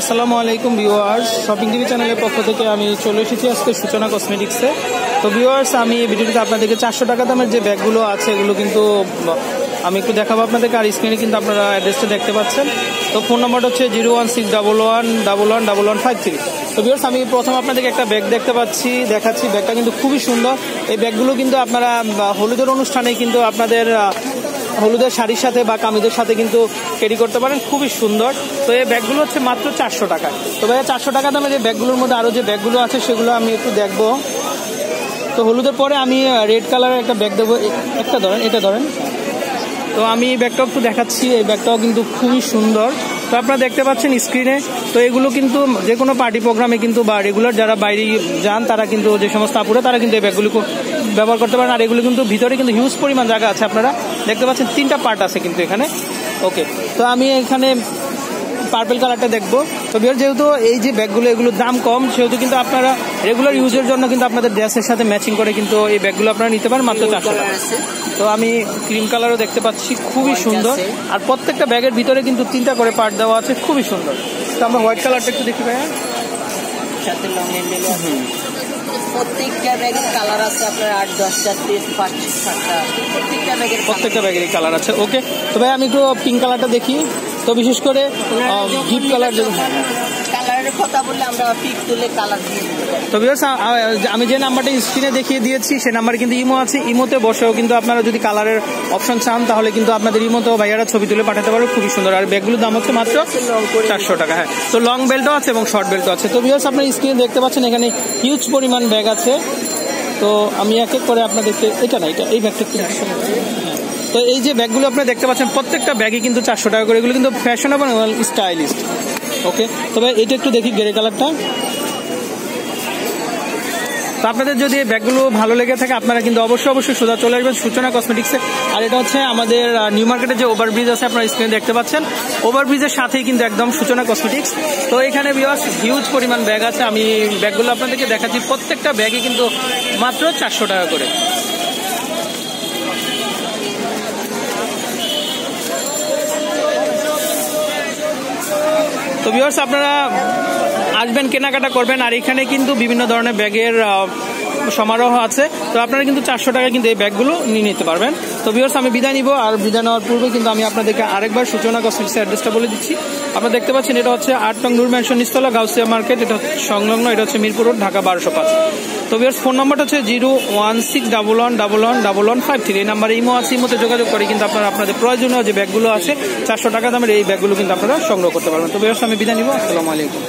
আসসালামু আলাইকুম viewers. Shopping TV চ্যানেলের পক্ষ থেকে আমি চলে এসেছি আজকে সূচনা কসমেটিক্সে তো ভিউয়ার্স, আমি এই ভিডিওটিতে আপনাদেরকে চারশো টাকা দামের যে ব্যাগগুলো আছে, এগুলো কিন্তু আমি একটু দেখাবো আপনাদেরকে। আর স্ক্রিনে কিন্তু আপনারা অ্যাড্রেসটা দেখতে পাচ্ছেন। তো ফোন নম্বরটা হচ্ছে zero one six double one double one double one five three তো ভিউয়ার্স, আমি প্রথম আপনাদেরকে একটা ব্যাগ দেখতে পাচ্ছি, দেখাচ্ছি। ব্যাগটা কিন্তু খুবই সুন্দর। এই ব্যাগগুলো কিন্তু আপনারা হলুদের অনুষ্ঠানে কিন্তু আপনাদের হলুদের শাড়ির সাথে বা কামিজের সাথে কিন্তু ক্যারি করতে পারেন। খুবই সুন্দর। তো এই ব্যাগগুলো হচ্ছে মাত্র চারশো টাকা। তো ভাইয়া, চারশো টাকা দামের যে ব্যাগগুলোর মধ্যে আরও যে ব্যাগগুলো আছে, সেগুলো আমি একটু দেখব। তো হলুদের পরে আমি রেড কালারের একটা ব্যাগ দেবো। একটা ধরেন, এটা ধরেন। তো আমি এই ব্যাগটাও একটু দেখাচ্ছি। এই ব্যাগটাও কিন্তু খুবই সুন্দর। তো আপনারা দেখতে পাচ্ছেন স্ক্রিনে তো এগুলো কিন্তু যে কোনো পার্টি প্রোগ্রামে কিন্তু বা রেগুলার যারা বাইরে যান, তারা কিন্তু যে সমস্ত আপুরে, তারা কিন্তু এই ব্যাগগুলো ব্যবহার করতে পারেন। আর এগুলো কিন্তু ভিতরে কিন্তু হিউজ পরিমাণ জায়গা আছে আপনারা। দেখতে পাচ্ছেন তিনটা পার্ট আছে কিন্তু এখানে। ওকে তো আমি এখানে পার্পেল কালারটা দেখব। তো বিহার যেহেতু এই যে ব্যাগগুলো এগুলোর দাম কম সেহেতু কিন্তু আপনারা রেগুলার ইউজের জন্য কিন্তু আপনাদের ড্রেসের সাথে ম্যাচিং করে কিন্তু এই ব্যাগগুলো আপনারা নিতে পারেন মাত্র চারশো টাকা। তো আমি ক্রিম কালারও দেখতে পাচ্ছি খুবই সুন্দর। আর প্রত্যেকটা ব্যাগের ভিতরে কিন্তু তিনটা করে পার্ট দেওয়া আছে খুবই সুন্দর। তো আমরা হোয়াইট কালারটা একটু দেখি ভাইয়া। সাথে লং হ্যান্ডেল প্রত্যেকটা ব্যাগের কালার আছে আপনার আট দশটা পিস পাঁচ সাতটা। প্রত্যেকটা ব্যাগের প্রত্যেকটা ব্যাগেরই কালার আছে। ওকে তো ভাই আমি একটু পিঙ্ক কালারটা দেখি। তো বিশেষ করে ডিপ কালার কালারের কথা বললে আমরা পিক তুলে কালার দিয়ে দিতে পারি। তো বিকজ আমি যে নাম্বারটা স্ক্রিনে দেখিয়ে দিয়েছি সে নাম্বারে কিন্তু ইমো আছে। ইমোতে বসেও কিন্তু আপনারা যদি কালারের অপশন চান তাহলে কিন্তু আপনাদের ইমোতেও ভাইয়ারা ছবি তুলে পাঠাতে পারবে খুবই সুন্দর। আর ব্যাগগুলোর দাম হচ্ছে মাত্র চারশো টাকা হ্যাঁ। তো লং বেল্টও আছে এবং শর্ট বেল্টও আছে। তো বিকজ আপনার স্ক্রিনে দেখতে পাচ্ছেন এখানে হিউজ পরিমাণ ব্যাগ আছে। তো আমি এক এক করে আপনাদেরকে এটা না এটা এই ব্যাগটা একটু তো এই যে ব্যাগগুলো আপনারা দেখতে পাচ্ছেন, প্রত্যেকটা ব্যাগই কিন্তু চারশো টাকা করে। এগুলো কিন্তু ফ্যাশনেবল স্টাইলিস্ট ওকে তবে এটা একটু দেখি গ্রে কালারটা তো আপনাদের যদি এই ব্যাগগুলো ভালো লেগে থাকে, আপনারা কিন্তু অবশ্যই অবশ্যই সোজা চলে আসবেন সূচনা কসমেটিক্সে। আর এটা হচ্ছে আমাদের নিউ মার্কেটে যে ওভারব্রিজ আছে, আপনারা স্ক্রিনে দেখতে পাচ্ছেন। ওভারব্রিজের সাথেই কিন্তু একদম সূচনা কসমেটিক্স। তো এখানে বিয়াস হিউজ পরিমাণ ব্যাগ আছে। আমি ব্যাগগুলো আপনাদেরকে দেখাচ্ছি। প্রত্যেকটা ব্যাগই কিন্তু মাত্র চারশো টাকা করে। তো ভিউয়ার্স আপনারা আসবেন, কেনাকাটা করবেন, আর এখানে কিন্তু বিভিন্ন ধরনের ব্যাগের সমারোহ আছে। তো আপনারা কিন্তু চারশো টাকা কিন্তু এই ব্যাগগুলো নিয়ে নিতে পারবেন। তো ভিউয়ার্স আমি বিদায় নিব, আর বিদায় নেওয়ার পূর্বে কিন্তু আমি আপনাদেরকে আরেকবার সূচনা কসমেটিক্সের অ্যাড্রেসটা বলে দিচ্ছি। আপনারা দেখতে পাচ্ছেন, এটা হচ্ছে আট নং নূর ম্যানশন নিস্তলা গাউসিয়া মার্কেট, এটা সংলগ্ন, এটা হচ্ছে মিরপুর রোড ঢাকা বারোশো পাঁচ। তো বিয়ার্স ফোন নাম্বারটা হচ্ছে zero one six double one double one double one five three. এই নাম্বারে ইমো আছে, ইমোতে যোগাযোগ করে কিন্তু আপনারা আপনাদের প্রয়োজনীয় যে ব্যাগগুলো আছে, চারশো টাকা দামের এই ব্যাগগুলো কিন্তু আপনারা সংগ্রহ করতে পারবেন। তো বিয়ার্স আমি বিদায় নিব, আসসালামু আলাইকুম।